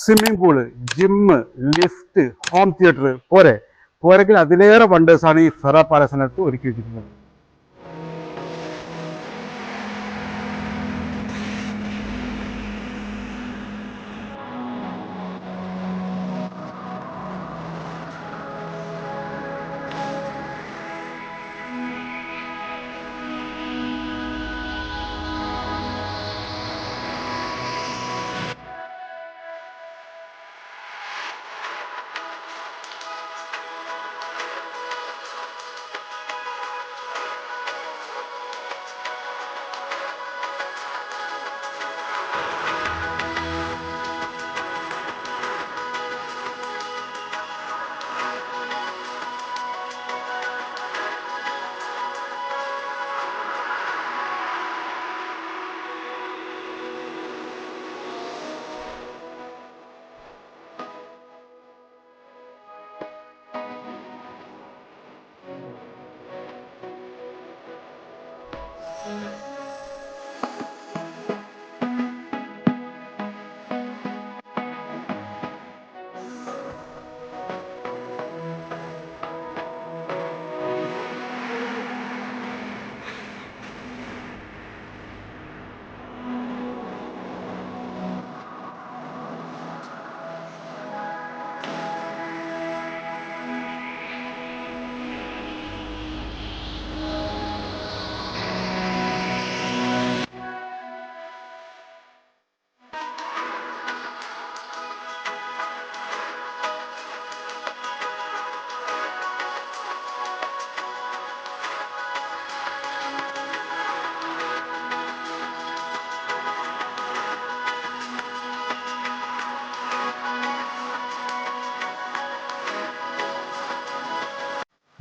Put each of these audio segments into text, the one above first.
Swimming pool gym lift home theatre പോരെ. പോരെങ്കിൽ അതിലേറെ വണ്ടേഴ്സാണ് ഈ ഫെറ പാലസിനകത്ത് ഒരുക്കി വെച്ചിരിക്കുന്നത്.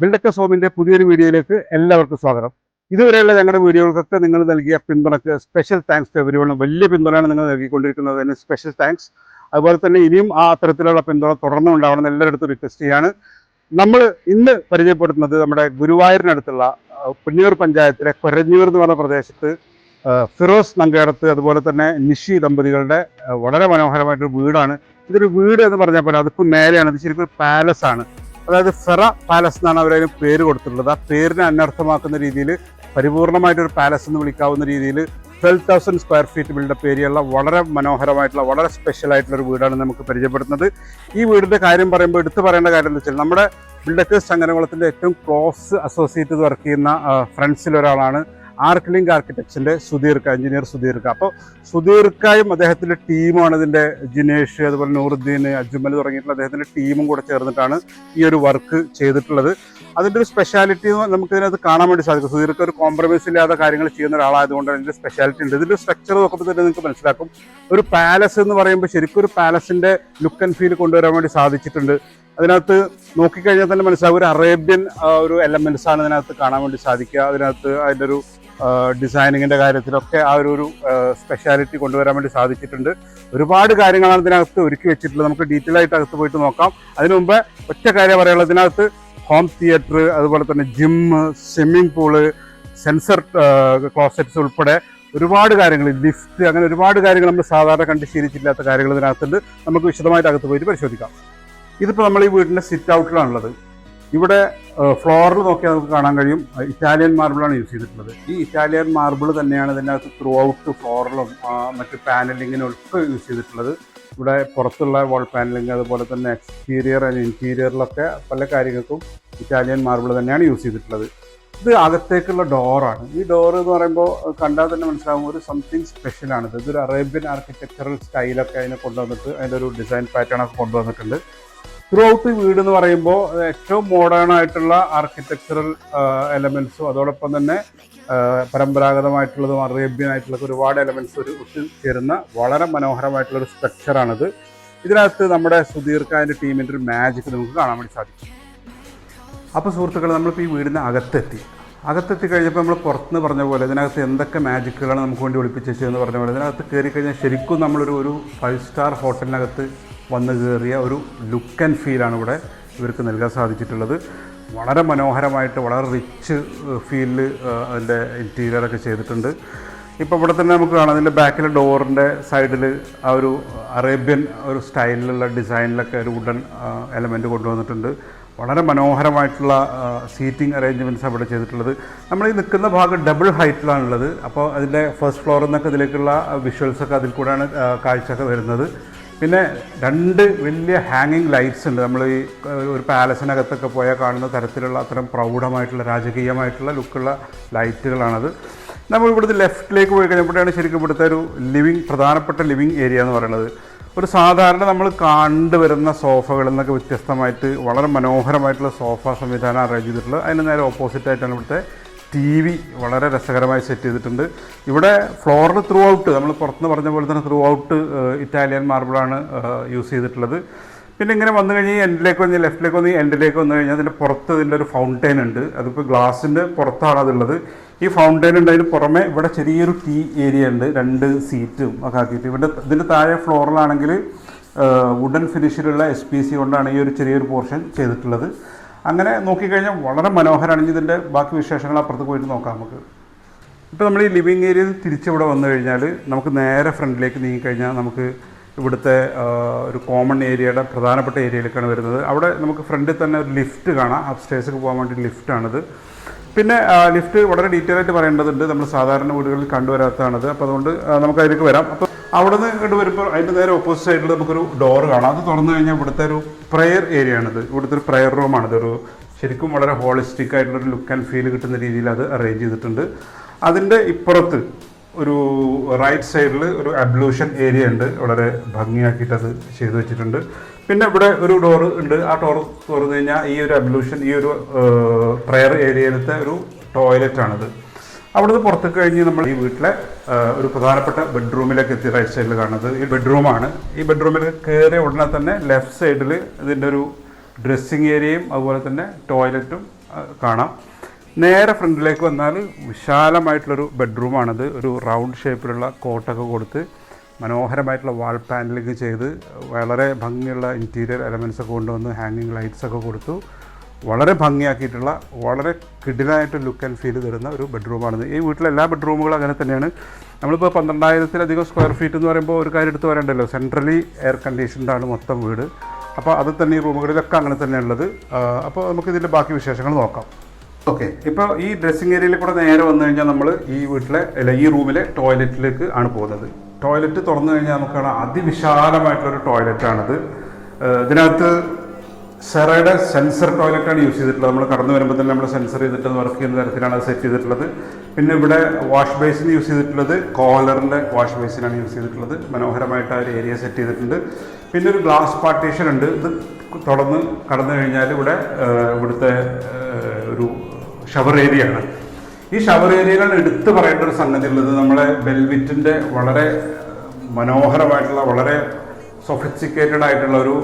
ബിൽഡക്ക സോമിന്റെ പുതിയൊരു വീഡിയോയിലേക്ക് എല്ലാവർക്കും സ്വാഗതം. ഇതുവരെയുള്ള ഞങ്ങളുടെ വീഡിയോകൾക്കൊക്കെ നിങ്ങൾ നൽകിയ പിന്തുണയ്ക്ക് സ്പെഷ്യൽ താങ്ക്സ് എവരിവണ്ണും വലിയ പിന്തുണയാണ് നിങ്ങൾ നൽകിക്കൊണ്ടിരിക്കുന്നത്. അതിന് സ്പെഷ്യൽ താങ്ക്സ് അതുപോലെ തന്നെ ഇനിയും ആ അത്തരത്തിലുള്ള പിന്തുണ തുടർന്നും ഉണ്ടാവണം എല്ലായിടത്തും റിക്വസ്റ്റ് ചെയ്യാണ്. നമ്മൾ ഇന്ന് പരിചയപ്പെടുത്തുന്നത് നമ്മുടെ ഗുരുവായൂരിനടുത്തുള്ള പുന്നൂർ പഞ്ചായത്തിലെ കൊരഞ്ഞൂർ എന്ന് പറഞ്ഞ പ്രദേശത്ത് ഫിറോസ് നങ്കേടത്ത് അതുപോലെ തന്നെ നിഷി ദമ്പതികളുടെ വളരെ മനോഹരമായിട്ടൊരു വീടാണ്. ഇതൊരു വീട് എന്ന് പറഞ്ഞാൽ പോലെ അതിപ്പോൾ മേലെയാണ് ഇത് ശരിക്കും ഒരു പാലസ് ആണ്. അതായത് ഫെറ പാലസ് എന്നാണ് അവരതിന് പേര് കൊടുത്തിട്ടുള്ളത്. ആ പേരിനെ അനർത്ഥമാക്കുന്ന രീതിയിൽ പരിപൂർണമായിട്ടൊരു പാലസ് എന്ന് വിളിക്കാവുന്ന രീതിയിൽ twelve thousand square feet buildup ഏരിയയുള്ള വളരെ മനോഹരമായിട്ടുള്ള വളരെ സ്പെഷ്യൽ ആയിട്ടുള്ള ഒരു വീടാണ് നമുക്ക് പരിചയപ്പെടുന്നത് ഈ വീടിന്റെ കാര്യം പറയുമ്പോൾ എടുത്തു പറയേണ്ട കാര്യം എന്ന് വെച്ചാൽ നമ്മുടെ ബിൽഡക്കേഴ്സ് ചങ്ങനകുളത്തിന്റെ ഏറ്റവും ക്ലോസ് അസോസിയേറ്റ് വർക്ക് ചെയ്യുന്ന ഫ്രണ്ട്സിൽ ഒരാളാണ് ആർക്ലിങ്ക് ആർക്കിടെക്ചറിന്റെ സുധീർക്ക എഞ്ചിനീയർ സുധീർക്ക അപ്പോൾ സുധീർക്കായും അദ്ദേഹത്തിന്റെ ടീമാണ് ഇതിന്റെ ജിനേഷ് അതുപോലെ നൂറുദ്ദീൻ അജ്മൽ തുടങ്ങിയിട്ടുള്ള അദ്ദേഹത്തിന്റെ ടീമും കൂടെ ചേർന്നിട്ടാണ് ഈ ഒരു വർക്ക് ചെയ്തിട്ടുള്ളത്. അതിന്റെ ഒരു സ്പെഷ്യാലിറ്റി നമുക്ക് ഇതിനകത്ത് കാണാൻ വേണ്ടി സാധിക്കും. സുധീർക്ക് ഒരു കോംപ്രമൈസ് ഇല്ലാതെ കാര്യങ്ങൾ ചെയ്യുന്ന ഒരാളായതുകൊണ്ട് അതിന്റെ സ്പെഷ്യാലിറ്റി ഉണ്ട്. ഇതിന്റെ സ്ട്രക്ചർ നോക്കുമ്പോൾ തന്നെ നിങ്ങൾക്ക് മനസ്സിലാക്കും. ഒരു പാലസ് എന്ന് പറയുമ്പോൾ ശരിക്കും ഒരു പാലസിന്റെ ലുക്ക് ആൻഡ് ഫീൽ കൊണ്ടുവരാൻ വേണ്ടി സാധിച്ചിട്ടുണ്ട്. അതിനകത്ത് നോക്കിക്കഴിഞ്ഞാൽ തന്നെ മനസ്സിലാകും ഒരു അറേബ്യൻ ഒരു എലമെന്റ്സ് ആണ് ഇതിനകത്ത് കാണാൻ വേണ്ടി സാധിക്കുക. അതിനകത്ത് അതിന്റെ ഒരു ഡിസൈനിങ്ങിന്റെ കാര്യത്തിലൊക്കെ ആ ഒരു ഒരു സ്പെഷ്യാലിറ്റി കൊണ്ടുവരാൻ വേണ്ടി സാധിച്ചിട്ടുണ്ട്. ഒരുപാട് കാര്യങ്ങളാണ് ഇതിനകത്ത് ഒരുക്കി വെച്ചിട്ടുള്ളത്. നമുക്ക് ഡീറ്റെയിൽ ആയിട്ട് അകത്ത് പോയിട്ട് നോക്കാം. അതിനു മുമ്പ് ഒറ്റ കാര്യം പറയാനുള്ളത്. ഇതിനകത്ത് ഹോം തിയേറ്റർ അതുപോലെ തന്നെ gym swimming pool sensor closets ഉൾപ്പെടെ ഒരുപാട് കാര്യങ്ങൾ ലിഫ്റ്റ് അങ്ങനെ ഒരുപാട് കാര്യങ്ങൾ നമ്മൾ സാധാരണ കണ്ട് ശീലിച്ചില്ലാത്ത കാര്യങ്ങൾ ഇതിനകത്തുണ്ട്. നമുക്ക് വിശദമായിട്ട് അകത്ത് പോയിട്ട് പരിശോധിക്കാം. ഇതിപ്പോൾ നമ്മൾ ഈ വീടിന്റെ സിറ്റ് ഔട്ടിലാണുള്ളത് ഇവിടെ ഫ്ലോറിൽ നോക്കിയാൽ നമുക്ക് കാണാൻ കഴിയും. ഇറ്റാലിയൻ മാർബിളാണ് യൂസ് ചെയ്തിട്ടുള്ളത്. ഈ ഇറ്റാലിയൻ മാർബിൾ തന്നെയാണ് ഇതിനകത്ത് ത്രൂ ഔട്ട് ഫ്ലോറിലും മറ്റ് പാനലിങ്ങിനും ഒക്കെ യൂസ് ചെയ്തിട്ടുള്ളത്. ഇവിടെ പുറത്തുള്ള വാൾ പാനലിങ് അതുപോലെ തന്നെ എക്സ്റ്റീരിയർ ആൻഡ് ഇന്റീരിയറിലൊക്കെ പല കാര്യങ്ങൾക്കും ഇറ്റാലിയൻ മാർബിൾ തന്നെയാണ് യൂസ് ചെയ്തിട്ടുള്ളത്. ഇത് അകത്തേക്കുള്ള ഡോറാണ് ഈ ഡോർ എന്ന് പറയുമ്പോൾ കണ്ടാൽ തന്നെ മനസ്സിലാവും ഒരു സംതിങ് സ്പെഷ്യലാണ് ഇത് ഇതൊരു അറേബ്യൻ ആർക്കിടെക്ചറൽ സ്റ്റൈലൊക്കെ അതിനെ കൊണ്ടുവന്നിട്ട് അതിന്റെ ഒരു ഡിസൈൻ പാറ്റേൺ ഒക്കെ കൊണ്ടുവന്നിട്ടുണ്ട്. ത്രൂ ഔട്ട് വീട് എന്ന് പറയുമ്പോൾ ഏറ്റവും മോഡേൺ ആയിട്ടുള്ള ആർക്കിടെക്ചറൽ എലമെന്റ്സും അതോടൊപ്പം തന്നെ പരമ്പരാഗതമായിട്ടുള്ളതും അറേബ്യൻ ആയിട്ടുള്ള ഒരുപാട് എലമെന്റ്സ് ഒരു ഒത്തുചേരുന്ന വളരെ മനോഹരമായിട്ടുള്ള ഒരു സ്ട്രക്ചറാണിത് ഇതിനകത്ത് നമ്മുടെ സുധീർക്കാന്റെ ടീമിന്റെ ഒരു മാജിക് നമുക്ക് കാണാൻ വേണ്ടി സാധിക്കും. അപ്പോൾ സുഹൃത്തുക്കൾ നമ്മളിപ്പോൾ ഈ വീടിന് അകത്തെത്തി. അകത്തെത്തി കഴിഞ്ഞപ്പോൾ നമ്മൾ പുറത്തുനിന്ന് പറഞ്ഞ പോലെ ഇതിനകത്ത് എന്തൊക്കെ മാജിക്കുകളാണ് നമുക്ക് വേണ്ടി ഒളിപ്പിച്ച് വെച്ചതെന്ന് പറഞ്ഞ പോലെ ഇതിനകത്ത് കയറി കഴിഞ്ഞാൽ ശരിക്കും നമ്മളൊരു ഒരു ഫൈവ് സ്റ്റാർ ഹോട്ടലിനകത്ത് വന്ന് കയറിയ ഒരു ലുക്ക് ആൻഡ് ഫീലാണ് ഇവിടെ ഇവർക്ക് നൽകാൻ സാധിച്ചിട്ടുള്ളത്. വളരെ മനോഹരമായിട്ട് വളരെ റിച്ച് ഫീലിൽ അതിന്റെ ഇന്റീരിയറൊക്കെ ചെയ്തിട്ടുണ്ട്. ഇപ്പോൾ ഇവിടെ തന്നെ നമുക്ക് കാണാം അതിന്റെ ബാക്കിലെ ഡോറിന്റെ സൈഡിൽ ആ ഒരു അറേബ്യൻ ഒരു സ്റ്റൈലിലുള്ള ഡിസൈനിലൊക്കെ ഒരു വുഡൻ എലമെന്റ് കൊണ്ടുവന്നിട്ടുണ്ട്. വളരെ മനോഹരമായിട്ടുള്ള സീറ്റിംഗ് അറേഞ്ച്മെന്റ്സ് അവിടെ ചെയ്തിട്ടുള്ളത്. നമ്മൾ ഈ നിൽക്കുന്ന ഭാഗം ഡബിൾ ഹൈറ്റിലാണുള്ളത് അപ്പോൾ അതിന്റെ ഫസ്റ്റ് ഫ്ലോറിൽ നിന്നൊക്കെ ഇതിലേക്കുള്ള വിഷ്വൽസൊക്കെ അതിൽ കൂടെയാണ് കാഴ്ചയൊക്കെ വരുന്നത്. പിന്നെ രണ്ട് വലിയ ഹാങ്ങിങ് ലൈറ്റ്സ് ഉണ്ട്. നമ്മൾ ഈ ഒരു പാലസിനകത്തൊക്കെ പോയാൽ കാണുന്ന തരത്തിലുള്ള അത്തരം പ്രൗഢമായിട്ടുള്ള രാജകീയമായിട്ടുള്ള ലുക്കുള്ള ലൈറ്റുകളാണത് നമ്മൾ ഇവിടുത്തെ ലെഫ്റ്റിലേക്ക് പോയി കഴിഞ്ഞാൽ ഇവിടെയാണ് ശരിക്കും ഇവിടുത്തെ ഒരു ലിവിങ് പ്രധാനപ്പെട്ട ലിവിങ് ഏരിയ എന്ന് പറയുന്നത്. ഒരു സാധാരണ നമ്മൾ കണ്ടുവരുന്ന സോഫകളിൽ നിന്നൊക്കെ വ്യത്യസ്തമായിട്ട് വളരെ മനോഹരമായിട്ടുള്ള സോഫ സംവിധാനം അറേഞ്ച് ചെയ്തിട്ടുള്ളത്. അതിന് നേരെ ഓപ്പോസിറ്റായിട്ടാണ് ഇവിടുത്തെ ടി വി വളരെ രസകരമായി സെറ്റ് ചെയ്തിട്ടുണ്ട്. ഇവിടെ ഫ്ലോറിൽ ത്രൂ ഔട്ട് നമ്മൾ പുറത്തുനിന്ന് പറഞ്ഞ പോലെ തന്നെ ത്രൂ ഔട്ട് ഇറ്റാലിയൻ മാർബിളാണ് യൂസ് ചെയ്തിട്ടുള്ളത്. പിന്നെ ഇങ്ങനെ വന്നു കഴിഞ്ഞാൽ എൻഡിലേക്ക് വന്ന് ലെഫ്റ്റിലേക്ക് വന്ന് എൻഡിലേക്ക് വന്നു കഴിഞ്ഞാൽ അതിന്റെ പുറത്ത് ഇതിന്റെ ഒരു ഫൗണ്ടെയിൻ ഉണ്ട്. അതിപ്പോൾ ഗ്ലാസിന്റെ പുറത്താണ് അതുള്ളത് ഈ ഫൗണ്ടെയിൻ ഉണ്ട് അതിന് പുറമെ ഇവിടെ ചെറിയൊരു ടീ ഏരിയ ഉണ്ട് രണ്ട് സീറ്റും ഒക്കെ ആക്കിയിട്ട്. ഇവിടെ ഇതിന്റെ താഴെ ഫ്ലോറിലാണെങ്കിൽ വുഡൻ ഫിനിഷിലുള്ള എസ് പി സി കൊണ്ടാണ് ഈ ഒരു ചെറിയൊരു പോർഷൻ ചെയ്തിട്ടുള്ളത്. അങ്ങനെ നോക്കിക്കഴിഞ്ഞാൽ വളരെ മനോഹരമാണ്. ഇതിന്റെ ബാക്കി വിശേഷങ്ങൾ അപ്പുറത്ത് പോയിട്ട് നോക്കാം നമുക്ക്. ഇപ്പോൾ നമ്മൾ ഈ ലിവിങ് ഏരിയയിൽ തിരിച്ചിവിടെ വന്നു കഴിഞ്ഞാൽ നമുക്ക് നേരെ ഫ്രണ്ടിലേക്ക് നീങ്ങിക്കഴിഞ്ഞാൽ നമുക്ക് ഇവിടുത്തെ ഒരു കോമൺ ഏരിയയുടെ പ്രധാനപ്പെട്ട ഏരിയയിലേക്കാണ് വരുന്നത്. അവിടെ നമുക്ക് ഫ്രണ്ടിൽ തന്നെ ഒരു ലിഫ്റ്റ് കാണാം. അപ്സ്റ്റേഴ്സിലേക്ക് പോകാൻ വേണ്ടി ലിഫ്റ്റാണിത് പിന്നെ ലിഫ്റ്റ് വളരെ ഡീറ്റെയിൽ ആയിട്ട് പറയേണ്ടതുണ്ട്. നമ്മൾ സാധാരണ വീടുകളിൽ കണ്ടുവരാത്തതാണത്. അപ്പോൾ അതുകൊണ്ട് നമുക്ക് അതിലേക്ക് വരാം. അപ്പോൾ അവിടെ നിന്ന് ഇങ്ങോട്ട് വരുമ്പോൾ അതിന്റെ നേരെ ഓപ്പോസിറ്റ് സൈഡിൽ നമുക്കൊരു ഡോർ കാണാം. അത് തുറന്നു കഴിഞ്ഞാൽ ഇവിടുത്തെ ഒരു പ്രെയർ ഏരിയ ആണിത്. ഇവിടുത്തെ ഒരു പ്രെയർ ആണ് ഇതൊരു ശരിക്കും വളരെ ഹോളിസ്റ്റിക് ആയിട്ടുള്ള ഒരു ലുക്ക് ആൻഡ് ഫീൽ കിട്ടുന്ന രീതിയിൽ അത് അറേഞ്ച് ചെയ്തിട്ടുണ്ട്. അതിന്റെ ഇപ്പുറത്ത് ഒരു റൈറ്റ് സൈഡിൽ ഒരു അബ്ലൂഷൻ ഏരിയ ഉണ്ട്. വളരെ ഭംഗിയാക്കിയിട്ട് അത് ചെയ്തു വെച്ചിട്ടുണ്ട്. പിന്നെ ഇവിടെ ഒരു ഡോർ ഉണ്ട്. ആ ഡോർ തുറന്നു കഴിഞ്ഞാൽ ഈ ഒരു അബ്ലൂഷൻ ഈ ഒരു പ്രെയർ ഏരിയയിലത്തെ ഒരു ടോയ്ലറ്റ് ടോയ്ലറ്റാണിത് അവിടുന്ന് പുറത്തേക്ക് കഴിഞ്ഞ് നമ്മൾ ഈ വീട്ടിലെ ഒരു പ്രധാനപ്പെട്ട ബെഡ്റൂമിലേക്ക് എത്തി റൈറ്റ് സൈഡിൽ കാണുന്നത് ഈ ബെഡ്റൂമാണ് ഈ ബെഡ്റൂമിൽ കയറിയ ഉടനെ തന്നെ ലെഫ്റ്റ് സൈഡിൽ ഇതിന്റെ ഒരു ഡ്രസ്സിങ് ഏരിയയും അതുപോലെ തന്നെ ടോയ്ലറ്റും കാണാം. നേരെ ഫ്രണ്ടിലേക്ക് വന്നാൽ വിശാലമായിട്ടുള്ളൊരു ബെഡ്റൂമാണിത് ഒരു റൗണ്ട് ഷേപ്പിലുള്ള കോട്ടൊക്കെ കൊടുത്ത് മനോഹരമായിട്ടുള്ള വാൾ പാനലിങ് ചെയ്ത് വളരെ ഭംഗിയുള്ള ഇന്റീരിയർ എലമെൻസ് ഒക്കെ കൊണ്ടുവന്ന് ഹാങ്ങിങ് ലൈറ്റ്സ് ഒക്കെ കൊടുത്തു. വളരെ ഭംഗിയാക്കിയിട്ടുള്ള വളരെ കിഡിലായിട്ട് ലുക്ക് ആൻഡ് ഫീൽ തരുന്ന ഒരു ബെഡ്റൂമാണ് ഈ വീട്ടിലെ എല്ലാ ബെഡ്റൂമുകളും അങ്ങനെ തന്നെയാണ്. നമ്മളിപ്പോൾ പന്ത്രണ്ടായിരത്തിലധികം സ്ക്വയർ ഫീറ്റ് എന്ന് പറയുമ്പോൾ ഒരു കാര്യം എടുത്ത് പറയണ്ടല്ലോ. സെൻട്രലി എയർ കണ്ടീഷൻഡാണ് മൊത്തം വീട്. അപ്പോൾ അത് തന്നെ ഈ റൂമുകളിലൊക്കെ അങ്ങനെ തന്നെയുള്ളത് അപ്പോൾ നമുക്ക് ഇതിന്റെ ബാക്കി വിശേഷങ്ങൾ നോക്കാം. ഓക്കെ ഇപ്പോൾ ഈ ഡ്രസ്സിങ് ഏരിയയിൽ കൂടെ നേരെ വന്നു കഴിഞ്ഞാൽ നമ്മൾ ഈ വീട്ടിലെ അല്ല ഈ റൂമിലെ ടോയ്ലറ്റിലേക്ക് ആണ് പോകുന്നത്. ടോയ്ലറ്റ് തുറന്നു കഴിഞ്ഞാൽ നമുക്ക് കാണാം അതിവിശാലമായിട്ടുള്ളൊരു ടോയ്ലറ്റാണിത് ഇതിനകത്ത് സെറയുടെ സെൻസർ ടോയ്ലറ്റാണ് യൂസ് ചെയ്തിട്ടുള്ളത്. നമ്മൾ കടന്നു വരുമ്പോൾ തന്നെ നമ്മൾ സെൻസർ ചെയ്തിട്ട് വർക്ക് ചെയ്യുന്ന തരത്തിലാണ് സെറ്റ് ചെയ്തിട്ടുള്ളത്. പിന്നെ ഇവിടെ വാഷ് ബേസിൻ യൂസ് ചെയ്തിട്ടുള്ളത്. കോലറിന്റെ വാഷ് ബേസിനാണ് യൂസ് ചെയ്തിട്ടുള്ളത്. മനോഹരമായിട്ട് ആ ഒരു ഏരിയ സെറ്റ് ചെയ്തിട്ടുണ്ട്. പിന്നെ ഒരു ഗ്ലാസ് പാർട്ടീഷൻ ഉണ്ട്. ഇത് തുടർന്ന് കടന്നു കഴിഞ്ഞാൽ ഇവിടെ ഇവിടുത്തെ ഒരു ഷവർ ഏരിയ ആണ്. ഈ ഷവർ ഏരിയയിലാണ് എടുത്തു പറയേണ്ട ഒരു സംഗതി ഉള്ളത്. നമ്മളെ ബെൽവിറ്റിന്റെ വളരെ മനോഹരമായിട്ടുള്ള വളരെ സൊഫിസ്റ്റിക്കേറ്റഡ് ആയിട്ടുള്ള ഒരു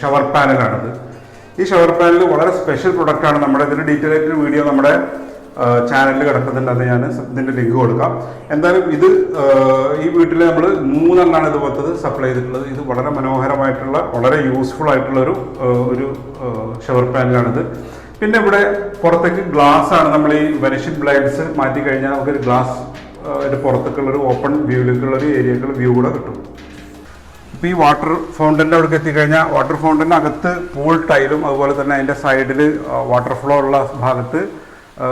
ഷവർ പാനലാണിത് ഈ ഷവർ പാനൽ വളരെ സ്പെഷ്യൽ പ്രൊഡക്റ്റാണ് നമ്മുടെ ഇതിന്റെ ഡീറ്റെയിൽ ആയിട്ടൊരു വീഡിയോ നമ്മുടെ ചാനലിൽ കിടക്കുന്നുണ്ട്. അത് ഞാൻ ഇതിന്റെ ലിങ്ക് കൊടുക്കാം. എന്തായാലും ഇത് ഈ വീട്ടിൽ നമ്മൾ മൂന്നെണ്ണാണ് ഇത് പോലത്തത് സപ്ലൈ ചെയ്തിട്ടുള്ളത്. ഇത് വളരെ മനോഹരമായിട്ടുള്ള വളരെ യൂസ്ഫുൾ ആയിട്ടുള്ള ഒരു ഒരു ഷവർ പാനലാണിത്. പിന്നെ ഇവിടെ പുറത്തേക്ക് ഗ്ലാസ് ആണ്. നമ്മൾ ഈ വെനിഷ്യൻ ബ്ലൈഡ്സ് മാറ്റി കഴിഞ്ഞാൽ നമുക്കൊരു ഗ്ലാസ് അതിന്റെ പുറത്തേക്കുള്ള ഒരു ഓപ്പൺ വ്യൂവിലേക്കുള്ള ഒരു ഏരിയക്കുള്ള വ്യൂ കൂടെ കിട്ടും. ഇപ്പോൾ ഈ വാട്ടർ ഫൗണ്ടന്റെ അവിടേക്ക് എത്തിക്കഴിഞ്ഞാൽ വാട്ടർ ഫൗണ്ടന്റെ അകത്ത് പൂൾ ടൈലും അതുപോലെ തന്നെ അതിന്റെ സൈഡിൽ വാട്ടർ ഫ്ലോ ഉള്ള ഭാഗത്ത്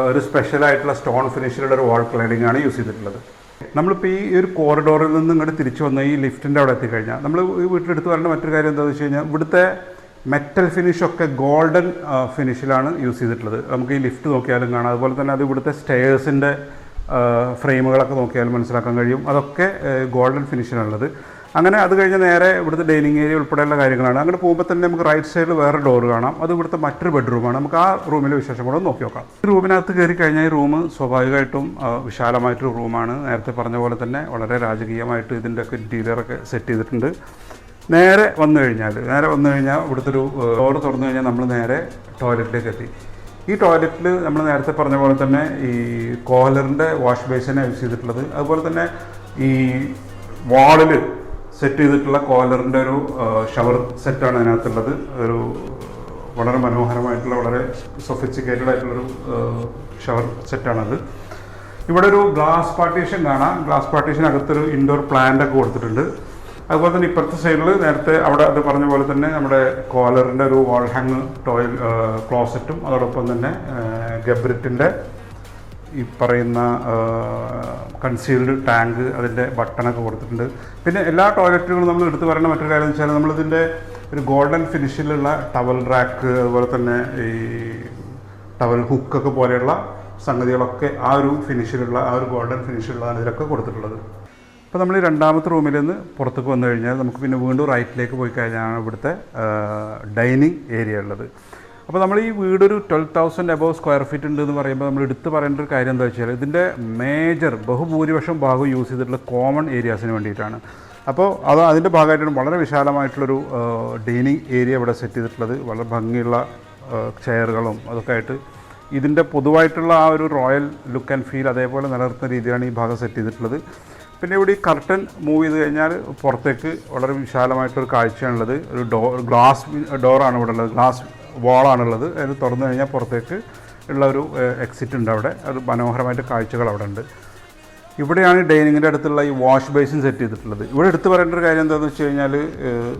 ഒരു സ്പെഷ്യലായിട്ടുള്ള സ്റ്റോൺ ഫിനിഷിലുള്ള ഒരു വാൾ ക്ലൈഡിംഗ് ആണ് യൂസ് ചെയ്തിട്ടുള്ളത്. നമ്മളിപ്പോൾ ഈ ഒരു കോറിഡോറിൽ നിന്ന് ഇങ്ങോട്ട് തിരിച്ചു വന്ന് ഈ ലിഫ്റ്റിന്റെ അവിടെ എത്തിക്കഴിഞ്ഞാൽ നമ്മൾ ഈ വീട്ടിലെടുത്ത് വരേണ്ട മറ്റൊരു കാര്യം എന്താണെന്ന് വെച്ച് കഴിഞ്ഞാൽ ഇവിടുത്തെ മെറ്റൽ ഫിനിഷൊക്കെ ഗോൾഡൻ ഫിനിഷിലാണ് യൂസ് ചെയ്തിട്ടുള്ളത്. നമുക്ക് ഈ ലിഫ്റ്റ് നോക്കിയാലും കാണാം. അതുപോലെ തന്നെ അത് ഇവിടുത്തെ സ്റ്റെയേഴ്സിന്റെ ഫ്രെയിമുകളൊക്കെ നോക്കിയാൽ മനസ്സിലാക്കാൻ കഴിയും. അതൊക്കെ ഗോൾഡൻ ഫിനിഷിനുള്ളത് അങ്ങനെ അത് കഴിഞ്ഞ് നേരെ ഇവിടുത്തെ ഡൈനിങ് ഏരിയ ഉൾപ്പെടെയുള്ള കാര്യങ്ങളാണ്. അങ്ങനെ പോകുമ്പോൾ തന്നെ നമുക്ക് റൈറ്റ് സൈഡിൽ വേറെ ഡോർ കാണാം. അത് ഇവിടുത്തെ മറ്റൊരു ബെഡ്റൂമാണ് നമുക്ക് ആ റൂമിലെ വിശേഷം കൂടെ നോക്കി നോക്കാം. ഈ റൂമിനകത്ത് കയറി കഴിഞ്ഞാൽ ഈ റൂം സ്വാഭാവികമായിട്ടും വിശാലമായിട്ടൊരു റൂമാണ് നേരത്തെ പറഞ്ഞ പോലെ തന്നെ വളരെ രാജകീയമായിട്ട് ഇതിന്റെ ഒക്കെ ഇന്റീരിയറൊക്കെ സെറ്റ് ചെയ്തിട്ടുണ്ട്. നേരെ വന്നു കഴിഞ്ഞാൽ നേരെ വന്നു കഴിഞ്ഞാൽ ഇവിടുത്തെ ഒരു ഡോർ തുറന്നു കഴിഞ്ഞാൽ നമ്മൾ നേരെ ടോയ്ലറ്റിലേക്ക് എത്തി. ഈ ടോയ്ലറ്റിൽ നമ്മൾ നേരത്തെ പറഞ്ഞ പോലെ തന്നെ ഈ കോലറിന്റെ വാഷ് ബേസിനെ യൂസ് ചെയ്തിട്ടുള്ളത്. അതുപോലെ തന്നെ ഈ വാളിൽ സെറ്റ് ചെയ്തിട്ടുള്ള കോലറിന്റെ ഒരു ഷവർ സെറ്റാണ് അതിനകത്തുള്ളത്. ഒരു വളരെ മനോഹരമായിട്ടുള്ള വളരെ സൊഫിസ്റ്റിക്കേറ്റഡ് ആയിട്ടുള്ളൊരു ഷവർ സെറ്റാണത് ഇവിടെ ഒരു ഗ്ലാസ് പാർട്ടീഷൻ കാണാം. ഗ്ലാസ് പാർട്ടീഷൻ അകത്തൊരു ഇൻഡോർ പ്ലാന്റ് ഒക്കെ കൊടുത്തിട്ടുണ്ട്. അതുപോലെ തന്നെ ഇപ്പുറത്തെ സൈഡിൽ നേരത്തെ അവിടെ അത് പറഞ്ഞ പോലെ തന്നെ നമ്മുടെ കോലറിന്റെ ഒരു വാൾ ഹാങ് ടോയ്ലറ്റ് ക്ലോസറ്റും അതോടൊപ്പം തന്നെ ഗബ്രിറ്റിന്റെ ഈ പറയുന്ന കൺസീൽഡ് ടാങ്ക് അതിന്റെ ബട്ടണൊക്കെ കൊടുത്തിട്ടുണ്ട്. പിന്നെ എല്ലാ ടോയ്ലറ്റുകളും നമ്മൾ എടുത്തു പറയുന്ന മറ്റൊരു കാര്യം എന്ന് വെച്ചാൽ നമ്മളിതിന്റെ ഒരു ഗോൾഡൻ ഫിനിഷിലുള്ള ടവൽ റാക്ക് അതുപോലെ തന്നെ ഈ ടവൽ ഹുക്കൊക്കെ പോലെയുള്ള സംഗതികളൊക്കെ ആ ഒരു ഫിനിഷിലുള്ള ആ ഒരു ഗോൾഡൻ ഫിനിഷിലുള്ളതാണ് ഇതിലൊക്കെ കൊടുത്തിട്ടുള്ളത്. അപ്പോൾ നമ്മൾ ഈ രണ്ടാമത്തെ റൂമിൽ നിന്ന് പുറത്തേക്ക് വന്നു കഴിഞ്ഞാൽ നമുക്ക് പിന്നെ വീണ്ടും റൈറ്റിലേക്ക് പോയി കഴിഞ്ഞാണ് ഇവിടുത്തെ ഡൈനിങ് ഏരിയ ഉള്ളത്. അപ്പോൾ നമ്മൾ ഈ വീടൊരു twelve thousand above square feet ഉണ്ട് എന്ന് പറയുമ്പോൾ നമ്മൾ എടുത്തു പറയേണ്ട ഒരു കാര്യം എന്താ വെച്ചാൽ ഇതിന്റെ മേജർ ബഹുഭൂരിപക്ഷം ഭാഗം യൂസ് ചെയ്തിട്ടുള്ള കോമൺ ഏരിയാസിന് വേണ്ടിയിട്ടാണ്. അപ്പോൾ അത് അതിന്റെ ഭാഗമായിട്ടാണ് വളരെ വിശാലമായിട്ടുള്ളൊരു ഡൈനിങ് ഏരിയ ഇവിടെ സെറ്റ് ചെയ്തിട്ടുള്ളത്. വളരെ ഭംഗിയുള്ള ചെയറുകളും അതൊക്കെ ആയിട്ട് ഇതിന്റെ പൊതുവായിട്ടുള്ള ആ ഒരു റോയൽ ലുക്ക് ആൻഡ് ഫീൽ അതേപോലെ നിലനിർത്തുന്ന രീതിയിലാണ് ഈ ഭാഗം സെറ്റ് ചെയ്തിട്ടുള്ളത്. പിന്നെ ഇവിടെ ഈ കർട്ടൻ മൂവ് ചെയ്ത് കഴിഞ്ഞാൽ പുറത്തേക്ക് വളരെ വിശാലമായിട്ടൊരു കാഴ്ചയാണുള്ളത്. ഒരു ഡോ ഗ്ലാസ് ഡോറാണ് ഇവിടെ ഉള്ളത്. ഗ്ലാസ് വാളാണുള്ളത് അത് തുറന്നു കഴിഞ്ഞാൽ പുറത്തേക്ക് ഉള്ള ഒരു എക്സിറ്റ് ഉണ്ട് അവിടെ. അത് മനോഹരമായിട്ട് കാഴ്ചകൾ അവിടെ ഉണ്ട്. ഇവിടെയാണ് ഡൈനിങ്ങിന്റെ അടുത്തുള്ള ഈ വാഷ് ബേസിൻ സെറ്റ് ചെയ്തിട്ടുള്ളത്. ഇവിടെ എടുത്തു പറയേണ്ട ഒരു കാര്യം എന്താണെന്ന് വെച്ച് കഴിഞ്ഞാൽ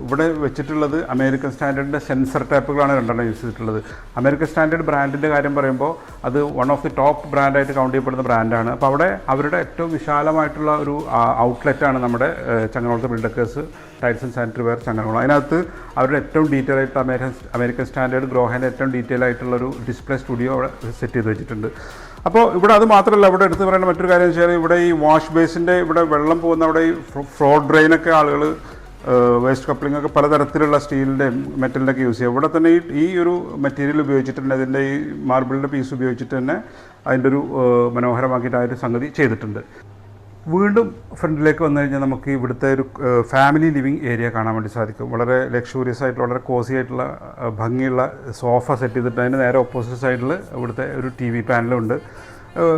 ഇവിടെ വെച്ചിട്ടുള്ളത് അമേരിക്കൻ സ്റ്റാൻഡേർഡിന്റെ സെൻസർ ടാപ്പുകളാണ് രണ്ടെണ്ണം യൂസ് ചെയ്തിട്ടുള്ളത്. അമേരിക്കൻ സ്റ്റാൻഡേർഡ് ബ്രാൻഡിന്റെ കാര്യം പറയുമ്പോൾ അത് വൺ ഓഫ് ദി ടോപ്പ് ബ്രാൻഡായിട്ട് കൗണ്ട് ചെയ്യപ്പെടുന്ന ബ്രാൻഡാണ്. അപ്പോൾ അവിടെ അവരുടെ ഏറ്റവും വിശാലമായിട്ടുള്ള ഒരു ഔട്ട്ലെറ്റാണ് നമ്മുടെ ചങ്ങനോളത്തെ ബിൽഡക്കേഴ്സ് tiles and sanitary ware Changanakulam അതിനകത്ത് അവരുടെ ഏറ്റവും ഡീറ്റെയിൽ ആയിട്ട് അമേരിക്കൻ അമേരിക്കൻ സ്റ്റാൻഡേർഡ് ഗ്രോഹന്റെ ഏറ്റവും ഡീറ്റെയിൽ ആയിട്ടുള്ള ഒരു ഡിസ്പ്ലേ സ്റ്റുഡിയോ അവിടെ സെറ്റ് ചെയ്ത് വെച്ചിട്ടുണ്ട്. അപ്പോൾ ഇവിടെ അത് മാത്രമല്ല ഇവിടെ എടുത്ത് പറയേണ്ട മറ്റൊരു കാര്യം വെച്ചാൽ ഇവിടെ ഈ വാഷ് ബേസിന്റെ ഇവിടെ വെള്ളം പോകുന്ന അവിടെ ഈ ഫ്ലോ ഡ്രെയിനൊക്കെ ആളുകൾ വേസ്റ്റ് കപ്ലിംഗ് ഒക്കെ പലതരത്തിലുള്ള സ്റ്റീലിന്റെ മെറ്റലിന്റെ ഒക്കെ യൂസ് ചെയ്യുക ഇവിടെ തന്നെ ഈ ഈ ഒരു മെറ്റീരിയൽ ഉപയോഗിച്ചിട്ട് തന്നെ അതിന്റെ ഈ മാർബിളിന്റെ പീസ് ഉപയോഗിച്ചിട്ട് തന്നെ അതിന്റെ ഒരു മനോഹരമാക്കിയിട്ട് ആ ഒരു സംഗതി ചെയ്തിട്ടുണ്ട്. വീണ്ടും ഫ്രണ്ടിലേക്ക് വന്നു കഴിഞ്ഞാൽ നമുക്ക് ഇവിടുത്തെ ഒരു ഫാമിലി ലിവിങ് ഏരിയ കാണാൻ വേണ്ടി സാധിക്കും. വളരെ ലക്ഷൂറിയസ് ആയിട്ടുള്ള വളരെ കോസി ആയിട്ടുള്ള ഭംഗിയുള്ള സോഫ സെറ്റ് ചെയ്തിട്ട് അതിന്റെ നേരെ ഓപ്പോസിറ്റ് സൈഡിൽ ഇവിടുത്തെ ഒരു ടി വി പാനലുണ്ട്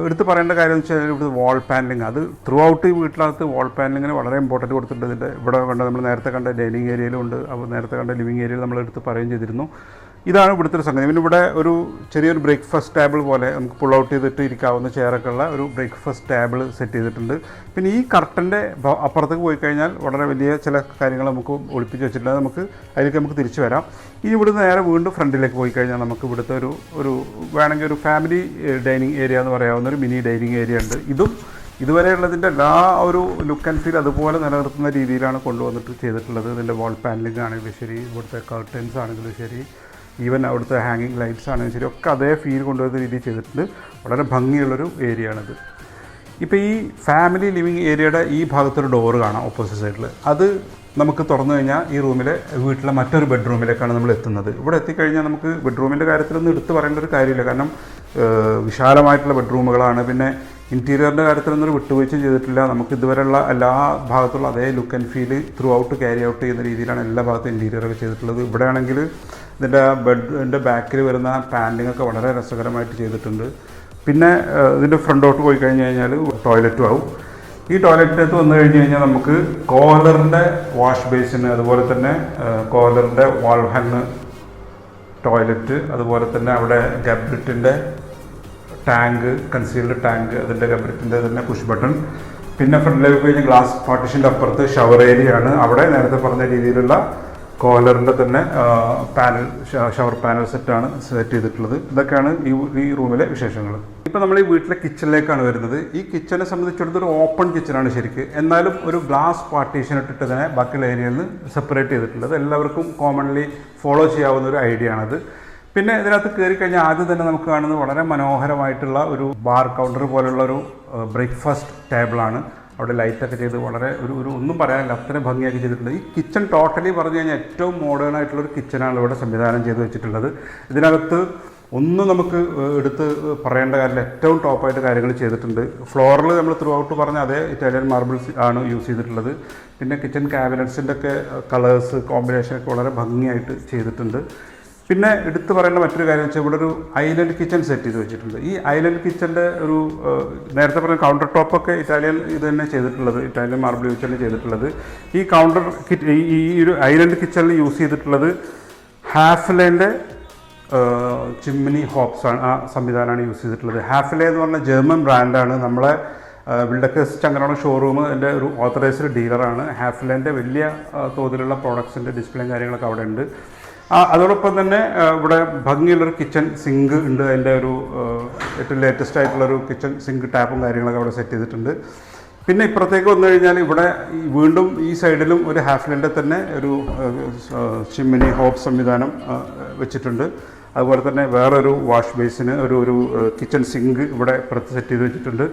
എടുത്ത് പറയേണ്ട കാര്യം എന്ന് വെച്ചാൽ ഇവിടുത്തെ വാൾ പാനലിങ് അത് ത്രൂ ഔട്ട് ഈ വീട്ടിനകത്ത് വാൾ പാനലിങ്ങിന് വളരെ ഇമ്പോർട്ടന്റ് കൊടുത്തിട്ടുണ്ട്. ഇതിന്റെ ഇവിടെ കണ്ട നമ്മൾ നേരത്തെ കണ്ട ഡൈനിങ് ഏരിയയിലും ഉണ്ട്. അപ്പോൾ നേരത്തെ കണ്ട ലിവിങ് ഏരിയയിൽ നമ്മൾ എടുത്ത് പറയുകയും ചെയ്തിരുന്നു. ഇതാണ് ഇവിടുത്തെ ഒരു സംഗതി. പിന്നെ ഇവിടെ ഒരു ചെറിയൊരു ബ്രേക്ക്ഫാസ്റ്റ് ടേബിൾ പോലെ നമുക്ക് പുൾ ഔട്ട് ചെയ്തിട്ട് ഇരിക്കാവുന്ന ചെയറൊക്കെ ഉള്ള ഒരു ബ്രേക്ക്ഫാസ്റ്റ് ടേബിൾ സെറ്റ് ചെയ്തിട്ടുണ്ട്. പിന്നെ ഈ കർട്ടന്റെ അപ്പുറത്തേക്ക് പോയി കഴിഞ്ഞാൽ വളരെ വലിയ ചില കാര്യങ്ങൾ നമുക്ക് ഒളിപ്പിച്ച് വെച്ചിട്ടുണ്ട്. നമുക്ക് അതിലേക്ക് നമുക്ക് തിരിച്ചു വരാം. ഇനി ഇവിടുന്ന് നേരെ വീണ്ടും ഫ്രണ്ടിലേക്ക് പോയി കഴിഞ്ഞാൽ നമുക്ക് ഇവിടുത്തെ ഒരു ഒരു വേണമെങ്കിൽ ഒരു ഫാമിലി ഡൈനിങ് ഏരിയ എന്ന് പറയാവുന്ന ഒരു മിനി ഡൈനിങ് ഏരിയ ഉണ്ട്. ഇതും ഇതുവരെയുള്ളതിന്റെ എല്ലാ ഒരു ലുക്ക് ആൻഡ് ഫീൽ അതുപോലെ നിലനിർത്തുന്ന രീതിയിലാണ് കൊണ്ടുവന്നിട്ട് ചെയ്തിട്ടുള്ളത്. ഇതിന്റെ വാൾ പാനലിംഗ് ആണെങ്കിലും ശരി ഇവിടുത്തെ കർട്ടൻസ് ആണെങ്കിലും ശരി ഈവൻ അവിടുത്തെ ഹാങ്ങിങ് ലൈറ്റ്സ് ആണെങ്കിലും ശരി ഒക്കെ അതേ ഫീൽ കൊണ്ടുവരുന്ന രീതിയിൽ ചെയ്തിട്ടുണ്ട്. വളരെ ഭംഗിയുള്ളൊരു ഏരിയ ആണിത്. ഇപ്പോൾ ഈ ഫാമിലി ലിവിങ് ഏരിയയുടെ ഈ ഭാഗത്തൊരു ഡോറ് കാണാം ഓപ്പോസിറ്റ് സൈഡിൽ അത് നമുക്ക് തുറന്നു കഴിഞ്ഞാൽ ഈ റൂമിലെ വീട്ടിലെ മറ്റൊരു ബെഡ്റൂമിലേക്കാണ് നമ്മൾ എത്തുന്നത്. ഇവിടെ എത്തിക്കഴിഞ്ഞാൽ നമുക്ക് ബെഡ്റൂമിന്റെ കാര്യത്തിലൊന്നും എടുത്തു പറയേണ്ട ഒരു കാര്യമില്ല. കാരണം വിശാലമായിട്ടുള്ള ബെഡ്റൂമുകളാണ് പിന്നെ ഇന്റീരിയറിന്റെ കാര്യത്തിലൊന്നും വിട്ടുവീഴ്ച ചെയ്തിട്ടില്ല. നമുക്ക് ഇതുവരെയുള്ള എല്ലാ ഭാഗത്തുള്ള അതേ look and feel throughout carry out ചെയ്യുന്ന രീതിയിലാണ് എല്ലാ ഭാഗത്തും ഇന്റീരിയറൊക്കെ ചെയ്തിട്ടുള്ളത്. ഇവിടെ ആണെങ്കിൽ ഇതിന്റെ ബെഡിന്റെ ബാക്കിൽ വരുന്ന ഒക്കെ വളരെ രസകരമായിട്ട് ചെയ്തിട്ടുണ്ട്. പിന്നെ ഇതിന്റെ ഫ്രണ്ടോട്ട് പോയി കഴിഞ്ഞ് കഴിഞ്ഞാൽ ടോയ്ലറ്റും ആവും. ഈ ടോയ്ലറ്റിനകത്ത് വന്നു കഴിഞ്ഞ് കഴിഞ്ഞാൽ നമുക്ക് കോലറിന്റെ വാഷ് ബേസിന് അതുപോലെ തന്നെ കോലറിന്റെ വാൾ ഹാങ് ടോയ്ലറ്റ് അതുപോലെ തന്നെ അവിടെ ഗബ്രിറ്റിന്റെ ടാങ്ക് കൺസീൽഡ് ടാങ്ക് അതിന്റെ ഗബ്രിറ്റിന്റെ തന്നെ പുഷ് ബട്ടൺ പിന്നെ ഫ്രണ്ടിലേക്ക് കഴിഞ്ഞ് ഗ്ലാസ് പാർട്ടിഷന്റെ അപ്പുറത്ത് ഷവർ ഏരിയ ആണ്. അവിടെ നേരത്തെ പറഞ്ഞ രീതിയിലുള്ള കോലറിന്റെ തന്നെ പാനൽ ഷവർ പാനൽ സെറ്റാണ് സെറ്റ് ചെയ്തിട്ടുള്ളത്. ഇതൊക്കെയാണ് ഈ ഈ റൂമിലെ വിശേഷങ്ങൾ ഇപ്പോൾ നമ്മൾ ഈ വീട്ടിലെ കിച്ചണിലേക്കാണ് വരുന്നത്. ഈ കിച്ചനെ സംബന്ധിച്ചിടത്തോളം ഓപ്പൺ കിച്ചണാണ് ശരിക്ക്. എന്നാലും ഒരു ഗ്ലാസ് പാർട്ടീഷൻ ഇട്ടിട്ട് തന്നെ ബാക്കിയുള്ള ഏരിയയിൽ നിന്ന് സെപ്പറേറ്റ് ചെയ്തിട്ടുള്ളത്. എല്ലാവർക്കും കോമൺലി ഫോളോ ചെയ്യാവുന്ന ഒരു ഐഡിയ ആണത്. പിന്നെ ഇതിനകത്ത് കയറി കഴിഞ്ഞാൽ ആദ്യം തന്നെ നമുക്ക് കാണുന്നത് വളരെ മനോഹരമായിട്ടുള്ള ഒരു ബാർ കൗണ്ടർ പോലുള്ള ഒരു ബ്രേക്ക്ഫാസ്റ്റ് ടേബിളാണ് അവിടെ ലൈറ്റൊക്കെ ചെയ്ത് വളരെ ഒരു ഒരു ഒന്നും പറയാനില്ല അത്രയും ഭംഗിയാക്കി ചെയ്തിട്ടുണ്ട്. ഈ കിച്ചൺ ടോട്ടലി പറഞ്ഞു കഴിഞ്ഞാൽ ഏറ്റവും മോഡേൺ ആയിട്ടുള്ള ഒരു കിച്ചണാണ് ഇവിടെ സംവിധാനം ചെയ്ത് വെച്ചിട്ടുള്ളത്. ഇതിനകത്ത് ഒന്നും നമുക്ക് എടുത്ത് പറയേണ്ട കാര്യമില്ല. ഏറ്റവും ടോപ്പായിട്ട് കാര്യങ്ങൾ ചെയ്തിട്ടുണ്ട്. ഫ്ലോറിൽ നമ്മൾ ത്രൂ ഔട്ട് പറഞ്ഞ അതേ ഇറ്റാലിയൻ മാർബിൾസ് ആണ് യൂസ് ചെയ്തിട്ടുള്ളത്. പിന്നെ കിച്ചൺ ക്യാബിനറ്റ്സിന്റെ ഒക്കെ കളേഴ്സ് കോമ്പിനേഷനൊക്കെ വളരെ ഭംഗിയായിട്ട് ചെയ്തിട്ടുണ്ട്. പിന്നെ എടുത്തു പറയേണ്ട മറ്റൊരു കാര്യം വെച്ചാൽ ഇവിടെ ഒരു ഐലൻഡ് കിച്ചൺ സെറ്റ് ചെയ്ത് വെച്ചിട്ടുണ്ട്. ഈ ഐലൻഡ് കിച്ചന്റെ ഒരു നേരത്തെ പറഞ്ഞ കൗണ്ടർ ടോപ്പൊക്കെ ഇറ്റാലിയൻ ഇത് തന്നെ ചെയ്തിട്ടുള്ളത് ഇറ്റാലിയൻ മാർബിൾ യൂസ് തന്നെ ചെയ്തിട്ടുള്ളത്. ഈ കൗണ്ടർ ഈ ഒരു ഐലൻഡ് കിച്ചണിൽ യൂസ് ചെയ്തിട്ടുള്ളത് ഹാഫ്ലൈന്റെ ചിമ്മിനി ഹോപ്സ് ആണ് ആ സംവിധാനമാണ് യൂസ് ചെയ്തിട്ടുള്ളത്. ഹാഫ്ലെ എന്ന് പറഞ്ഞ ജർമ്മൻ ബ്രാൻഡാണ് നമ്മളെ ബിൽഡക്കേഴ്സ് ചങ്ങനാണ് ഷോറൂം എന്റെ ഒരു ഓത്തറൈസ്ഡ് ഡീലറാണ് ഹാഫിലേന്റെ വലിയ തോതിലുള്ള പ്രോഡക്ട്സിന്റെ ഡിസ്പ്ലേയും കാര്യങ്ങളൊക്കെ അവിടെ ഉണ്ട്. അതോടൊപ്പം തന്നെ ഇവിടെ ഭംഗിയുള്ളൊരു കിച്ചൺ സിങ്ക് ഉണ്ട്. അതിന്റെ ഒരു ഏറ്റവും ലേറ്റസ്റ്റ് ആയിട്ടുള്ളൊരു കിച്ചൺ സിങ്ക് ടാപ്പും കാര്യങ്ങളൊക്കെ അവിടെ സെറ്റ് ചെയ്തിട്ടുണ്ട്. പിന്നെ ഇപ്പുറത്തേക്ക് വന്നു കഴിഞ്ഞാൽ ഇവിടെ വീണ്ടും ഈ സൈഡിലും ഒരു ഹാഫ്ലിന്റെ തന്നെ ഒരു ചിമ്മിനി ഹോപ്പ് സംവിധാനം വെച്ചിട്ടുണ്ട്. അതുപോലെ തന്നെ വേറൊരു വാഷ് ബേസിന് ഒരു ഒരു കിച്ചൺ സിങ്ക് ഇവിടെ ഇപ്പുറത്ത് സെറ്റ് ചെയ്ത് വെച്ചിട്ടുണ്ട്.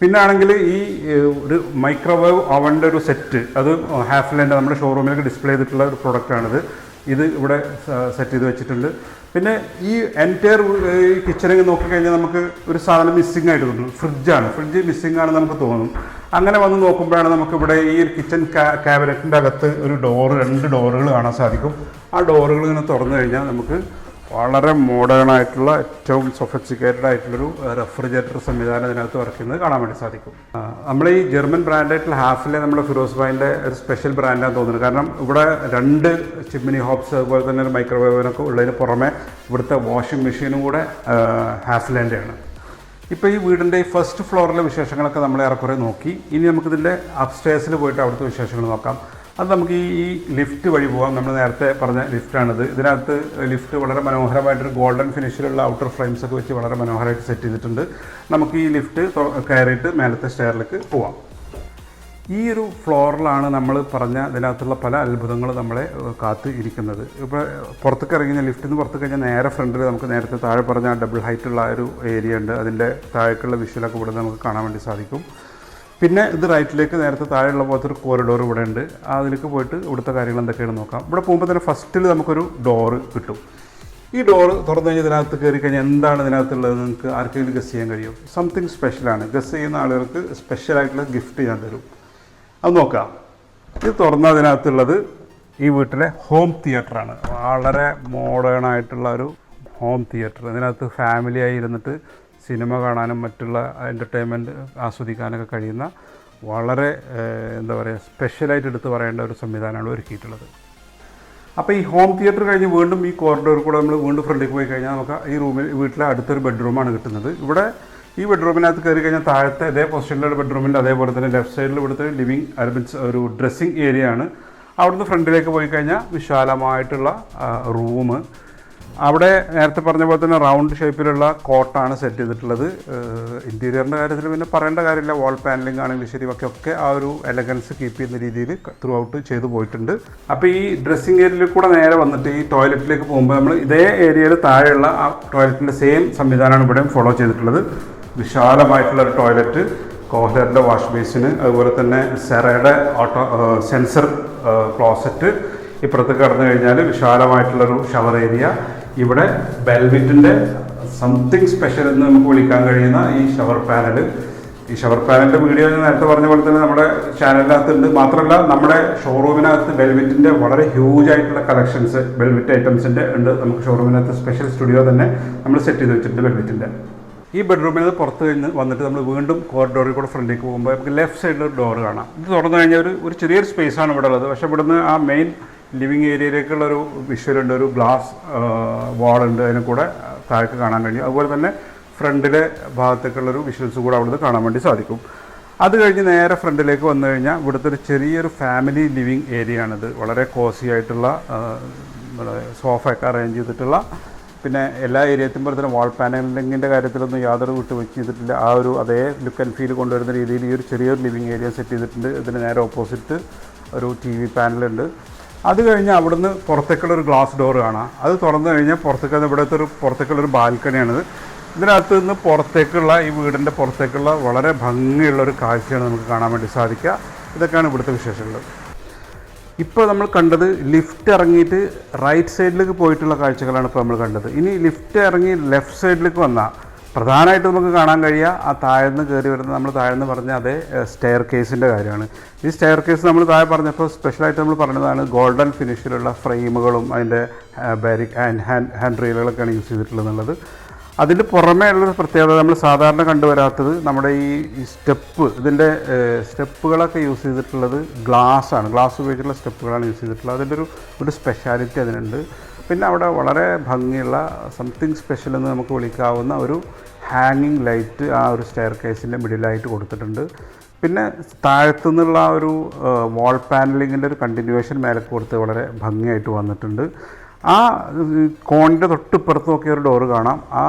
പിന്നെ ആണെങ്കിൽ ഈ ഒരു മൈക്രോവേവ് അവന്റെ ഒരു സെറ്റ് അത് ഹാഫ്ലിന്റെ നമ്മുടെ ഷോറൂമിലൊക്കെ ഡിസ്പ്ലേ ചെയ്തിട്ടുള്ള ഒരു പ്രൊഡക്റ്റാണിത് ഇത് ഇവിടെ സെറ്റ് ചെയ്ത് വെച്ചിട്ടുണ്ട്. പിന്നെ ഈ എന്റയർ ഈ കിച്ചണിൽ നോക്കിക്കഴിഞ്ഞാൽ നമുക്ക് ഒരു സാധനം മിസ്സിംഗ് ആയിട്ട് തോന്നും. ഫ്രിഡ്ജാണ്. ഫ്രിഡ്ജ് മിസ്സിംഗ് ആണെന്ന് നമുക്ക് തോന്നും. അങ്ങനെ വന്ന് നോക്കുമ്പോഴാണ് നമുക്കിവിടെ ഈ ഒരു കിച്ചൺ ക്യാബിനറ്റിന്റെ അകത്ത് ഒരു ഡോറ് രണ്ട് ഡോറുകൾ കാണാൻ സാധിക്കും. ആ ഡോറുകൾ ഇങ്ങനെ തുറന്നു കഴിഞ്ഞാൽ നമുക്ക് വളരെ മോഡേൺ ആയിട്ടുള്ള ഏറ്റവും സൊഫിസ്റ്റിക്കേറ്റഡ് ആയിട്ടുള്ളൊരു റെഫ്രിജറേറ്റർ സംവിധാനം ഇതിനകത്ത് വർക്ക് ചെയ്യുന്നത് കാണാൻ വേണ്ടി സാധിക്കും. നമ്മൾ ഈ ജർമ്മൻ ബ്രാൻഡായിട്ടുള്ള ഹാഫിലെ നമ്മുടെ ഫിറോസ് ഭായിന്റെ ഒരു സ്പെഷ്യൽ ബ്രാൻഡാണെന്ന് തോന്നുന്നത് കാരണം ഇവിടെ രണ്ട് ചിമ്മിനി ഹോപ്സ് അതുപോലെ തന്നെ ഒരു മൈക്രോവേവിനൊക്കെ ഉള്ളതിന് പുറമെ ഇവിടുത്തെ വാഷിംഗ് മെഷീനും കൂടെ ഹാഫിലേന്റെയാണ് ഇപ്പോൾ ഈ വീടിന്റെ ഈ ഫസ്റ്റ് ഫ്ലോറിലെ വിശേഷങ്ങളൊക്കെ നമ്മൾ ഏറെക്കുറെ നോക്കി. ഇനി നമുക്കിതിന്റെ അപ്സ്റ്റേഴ്സിൽ പോയിട്ട് അവിടുത്തെ വിശേഷങ്ങൾ നോക്കാം. അത് നമുക്ക് ഈ ലിഫ്റ്റ് വഴി പോകാം നമ്മൾ നേരത്തെ പറഞ്ഞ ലിഫ്റ്റാണിത് ഇതിനകത്ത് ലിഫ്റ്റ് വളരെ മനോഹരമായിട്ടൊരു ഗോൾഡൻ ഫിനിഷിലുള്ള ഔട്ടർ ഫ്രെയിംസ് ഒക്കെ വെച്ച് വളരെ മനോഹരമായിട്ട് സെറ്റ് ചെയ്തിട്ടുണ്ട്. നമുക്ക് ഈ ലിഫ്റ്റ് കയറിയിട്ട് മേലത്തെ സ്റ്റെയറിലേക്ക് പോവാം. ഈ ഒരു ഫ്ലോറിലാണ് നമ്മൾ പറഞ്ഞ ഇതിനകത്തുള്ള പല അത്ഭുതങ്ങൾ നമ്മളെ കാത്തു ഇരിക്കുന്നത്. ഇപ്പോൾ പുറത്തേക്ക് ഇറങ്ങി ലിഫ്റ്റിൽ നിന്ന് പുറത്ത് കഴിഞ്ഞാൽ നേരെ ഫ്രണ്ടിൽ നമുക്ക് നേരത്തെ താഴെ പറഞ്ഞ ഡബിൾ ഹൈറ്റുള്ള ഒരു ഏരിയ ഉണ്ട്. അതിന്റെ താഴേക്കുള്ള വിഷ്വലൊക്കെ ഇവിടെ നമുക്ക് കാണാൻ വേണ്ടി സാധിക്കും. പിന്നെ ഇത് റൈറ്റിലേക്ക് നേരത്തെ താഴെയുള്ള പോലത്തെ ഒരു കോറിഡോർ ഇവിടെ ഉണ്ട്. അതിലേക്ക് പോയിട്ട് ഇവിടുത്തെ കാര്യങ്ങൾ എന്തൊക്കെയാണ് നോക്കാം. ഇവിടെ പോകുമ്പോൾ തന്നെ ഫസ്റ്റിൽ നമുക്കൊരു ഡോറ് കിട്ടും. ഈ ഡോറ് തുറന്നു കഴിഞ്ഞാൽ ഇതിനകത്ത് കയറി കഴിഞ്ഞാൽ എന്താണ് ഇതിനകത്തുള്ളത്? നിങ്ങൾക്ക് ആർക്കെങ്കിലും ഗസ് ചെയ്യാൻ കഴിയും. സംതിങ് സ്പെഷ്യലാണ് ഗസ് ചെയ്യുന്ന ആളുകൾക്ക് സ്പെഷ്യലായിട്ടുള്ള ഗിഫ്റ്റ് ഞാൻ തരും. അത് നോക്കാം. ഇത് തുറന്ന അതിനകത്തുള്ളത് ഈ വീട്ടിലെ ഹോം തിയേറ്ററാണ് വളരെ മോഡേൺ ആയിട്ടുള്ള ഒരു ഹോം തിയേറ്റർ ഇതിനകത്ത് ഫാമിലിയായി ഇരുന്നിട്ട് സിനിമ കാണാനും മറ്റുള്ള എന്റർടൈൻമെന്റ് ആസ്വദിക്കാനൊക്കെ കഴിയുന്ന വളരെ എന്താ പറയുക സ്പെഷ്യലായിട്ട് എടുത്തു പറയേണ്ട ഒരു സംവിധാനമാണ് ഒരുക്കിയിട്ടുള്ളത്. അപ്പോൾ ഈ ഹോം തിയേറ്റർ കഴിഞ്ഞ് വീണ്ടും ഈ കോറിഡോറിൽ കൂടെ നമ്മൾ വീണ്ടും ഫ്രണ്ടിലേക്ക് പോയി കഴിഞ്ഞാൽ നമുക്ക് ഈ റൂമിൽ വീട്ടിലെ അടുത്തൊരു ബെഡ്റൂമാണ് കിട്ടുന്നത്. ഇവിടെ ഈ ബെഡ്റൂമിനകത്ത് കയറി കഴിഞ്ഞാൽ താഴത്തെ അതേ പൊസിഷനിലുള്ള ബെഡ്റൂമിന്റെ അതേപോലെ തന്നെ ലെഫ്റ്റ് സൈഡിൽ ഇവിടുത്തെ ലിവിങ് മീൻസ് ഒരു ഡ്രസ്സിങ് ഏരിയ ആണ്. അവിടുന്ന് ഫ്രണ്ടിലേക്ക് പോയി കഴിഞ്ഞാൽ വിശാലമായിട്ടുള്ള റൂം അവിടെ നേരത്തെ പറഞ്ഞ പോലെ തന്നെ റൗണ്ട് ഷേപ്പിലുള്ള കോട്ടാണ് സെറ്റ് ചെയ്തിട്ടുള്ളത്. ഇന്റീരിയറിന്റെ കാര്യത്തിൽ പിന്നെ പറയേണ്ട കാര്യമില്ല. വാൾ പാനലിംഗ് ആണെങ്കിലും ശരി ഒക്കെ ഒക്കെ ആ ഒരു എലഗൻസ് കീപ്പ് ചെയ്യുന്ന രീതിയിൽ ത്രൂ ഔട്ട് ചെയ്തു പോയിട്ടുണ്ട്. അപ്പോൾ ഈ ഡ്രസ്സിങ് ഏരിയയിൽ കൂടെ നേരെ വന്നിട്ട് ഈ ടോയ്ലറ്റിലേക്ക് പോകുമ്പോൾ നമ്മൾ ഇതേ ഏരിയയിൽ താഴെയുള്ള ആ ടോയ്ലറ്റിന്റെ സെയിം സംവിധാനമാണ് ഇവിടെയും ഫോളോ ചെയ്തിട്ടുള്ളത്. വിശാലമായിട്ടുള്ള ഒരു ടോയ്ലറ്റ് കോഹ്ലറിന്റെ വാഷ് ബേസിന് അതുപോലെ തന്നെ സെറയുടെ ഓട്ടോ സെൻസർ ക്ലോസറ്റ് ഇപ്പുറത്ത് കടന്നു കഴിഞ്ഞാൽ വിശാലമായിട്ടുള്ളൊരു ഷവർ ഏരിയ ഇവിടെ ബെൽവിറ്റിന്റെ സംതിങ് സ്പെഷ്യൽ എന്ന് നമുക്ക് വിളിക്കാൻ കഴിയുന്ന ഈ ഷവർ പാനൽ ഈ ഷവർ പാനലിന്റെ വീഡിയോ നേരത്തെ പറഞ്ഞ പോലെ തന്നെ നമ്മുടെ ചാനലിനകത്തുണ്ട്. മാത്രമല്ല നമ്മുടെ ഷോറൂമിനകത്ത് ബെൽവിറ്റിന്റെ വളരെ ഹ്യൂജ് ആയിട്ടുള്ള കളക്ഷൻസ് ബെൽവിറ്റ് ഐറ്റംസിന്റെ ഉണ്ട്. നമുക്ക് ഷോറൂമിനകത്ത് സ്പെഷ്യൽ സ്റ്റുഡിയോ തന്നെ നമ്മൾ സെറ്റ് ചെയ്ത് വെച്ചിട്ടുണ്ട് ബെൽവിറ്റിന്റെ ഈ ബെഡ്റൂമിൽ നിന്ന് പുറത്ത് കഴിഞ്ഞ് വന്നിട്ട് നമ്മൾ വീണ്ടും കോറിഡോറിൽ കൂടെ ഫ്രണ്ടിലേക്ക് പോകുമ്പോൾ നമുക്ക് ലെഫ്റ്റ് സൈഡിൽ ഒരു ഡോർ കാണാം. ഇത് തുറന്നു കഴിഞ്ഞാൽ ഒരു ഒരു ചെറിയൊരു സ്പേസാണ് ഇവിടെ ഉള്ളത്. പക്ഷേ ഇവിടുന്ന് ആ മെയിൻ ലിവിങ് ഏരിയയിലേക്കുള്ള ഒരു വിഷ്വലുണ്ട് ഒരു ഗ്ലാസ് വാളുണ്ട് അതിന് കൂടെ താഴേക്ക് കാണാൻ കഴിയും അതുപോലെ തന്നെ ഫ്രണ്ടിലെ ഭാഗത്തേക്കുള്ളൊരു വിഷ്വൽസ് കൂടെ അവിടുന്ന് കാണാൻ വേണ്ടി സാധിക്കും. അത് കഴിഞ്ഞ് നേരെ ഫ്രണ്ടിലേക്ക് വന്നു കഴിഞ്ഞാൽ ഇവിടുത്തെ ഒരു ചെറിയൊരു ഫാമിലി ലിവിങ് ഏരിയ ആണിത് വളരെ കോസി ആയിട്ടുള്ള സോഫയൊക്കെ അറേഞ്ച് ചെയ്തിട്ടുള്ള പിന്നെ എല്ലാ ഏരിയത്തും പോലെ തന്നെ വാൾ പാനലിങ്ങിന്റെ കാര്യത്തിലൊന്നും യാതൊരു വിട്ടുവീഴ്ച ചെയ്തിട്ടില്ല. ആ ഒരു അതേ ലുക്ക് ആൻഡ് ഫീൽ കൊണ്ടുവരുന്ന രീതിയിൽ ഈ ഒരു ചെറിയൊരു ലിവിങ് ഏരിയ സെറ്റ് ചെയ്തിട്ടുണ്ട്. ഇതിന് നേരെ ഓപ്പോസിറ്റ് ഒരു ടി വി പാനലുണ്ട്. അത് കഴിഞ്ഞ് അവിടുന്ന് പുറത്തേക്കുള്ള ഒരു ഗ്ലാസ് ഡോർ കാണാം. അത് തുറന്നു കഴിഞ്ഞാൽ പുറത്തേക്ക് ഇവിടുത്തെ ഒരു പുറത്തേക്കുള്ള ഒരു ബാൽക്കണിയാണിത് ഇതിനകത്ത് നിന്ന് പുറത്തേക്കുള്ള ഈ വീടിന്റെ പുറത്തേക്കുള്ള വളരെ ഭംഗിയുള്ള ഒരു കാഴ്ചയാണ് നമുക്ക് കാണാൻ വേണ്ടി സാധിക്കുക. ഇതൊക്കെയാണ് ഇവിടുത്തെ വിശേഷങ്ങൾ. ഇപ്പോൾ നമ്മൾ കണ്ടത് ലിഫ്റ്റ് ഇറങ്ങിയിട്ട് റൈറ്റ് സൈഡിലേക്ക് പോയിട്ടുള്ള കാഴ്ചകളാണ് ഇപ്പോൾ നമ്മൾ കണ്ടത്. ഇനി ലിഫ്റ്റ് ഇറങ്ങി ലെഫ്റ്റ് സൈഡിലേക്ക് വന്നാൽ പ്രധാനമായിട്ട് നമുക്ക് കാണാൻ കഴിയുക ആ താഴ്ന്ന് കയറി വരുന്ന നമ്മൾ താഴ്ന്ന് പറഞ്ഞ അതേ സ്റ്റെയർ കേസിന്റെ കാര്യമാണ്. ഈ സ്റ്റെയർ കേസ് നമ്മൾ താഴെ പറഞ്ഞപ്പോൾ സ്പെഷ്യലായിട്ട് നമ്മൾ പറഞ്ഞതാണ് ഗോൾഡൻ ഫിനിഷിലുള്ള ഫ്രെയിമുകളും അതിന്റെ ബാരിക് ഹാൻഡ് ഹാൻഡ് റെയിലുകളൊക്കെയാണ് യൂസ് ചെയ്തിട്ടുള്ളത് അതിന് പുറമേ ഉള്ളൊരു പ്രത്യേകത നമ്മൾ സാധാരണ കണ്ടുവരാത്തത് നമ്മുടെ ഈ സ്റ്റെപ്പ് ഇതിന്റെ സ്റ്റെപ്പുകളൊക്കെ യൂസ് ചെയ്തിട്ടുള്ളത് ഗ്ലാസ് ആണ്. ഗ്ലാസ് ഉപയോഗിച്ചുള്ള സ്റ്റെപ്പുകളാണ് യൂസ് ചെയ്തിട്ടുള്ളത്. അതിന്റെ ഒരു ഒരു സ്പെഷ്യാലിറ്റി അതിനുണ്ട്. പിന്നെ അവിടെ വളരെ ഭംഗിയുള്ള സംതിങ് സ്പെഷ്യൽ എന്ന് നമുക്ക് വിളിക്കാവുന്ന ഒരു ഹാങ്ങിങ് ലൈറ്റ് ആ ഒരു സ്റ്റെയർ കേസിന്റെ മിഡിലായിട്ട് കൊടുത്തിട്ടുണ്ട്. പിന്നെ താഴത്തു നിന്നുള്ള ആ ഒരു വാൾ പാനലിങ്ങിന്റെ ഒരു കണ്ടിന്യൂവേഷൻ മേലെ കൊടുത്ത് വളരെ ഭംഗിയായിട്ട് വന്നിട്ടുണ്ട്. ആ കോണിന്റെ തൊട്ടിപ്പുറത്ത് നോക്കിയ ഒരു ഡോറ് കാണാം. ആ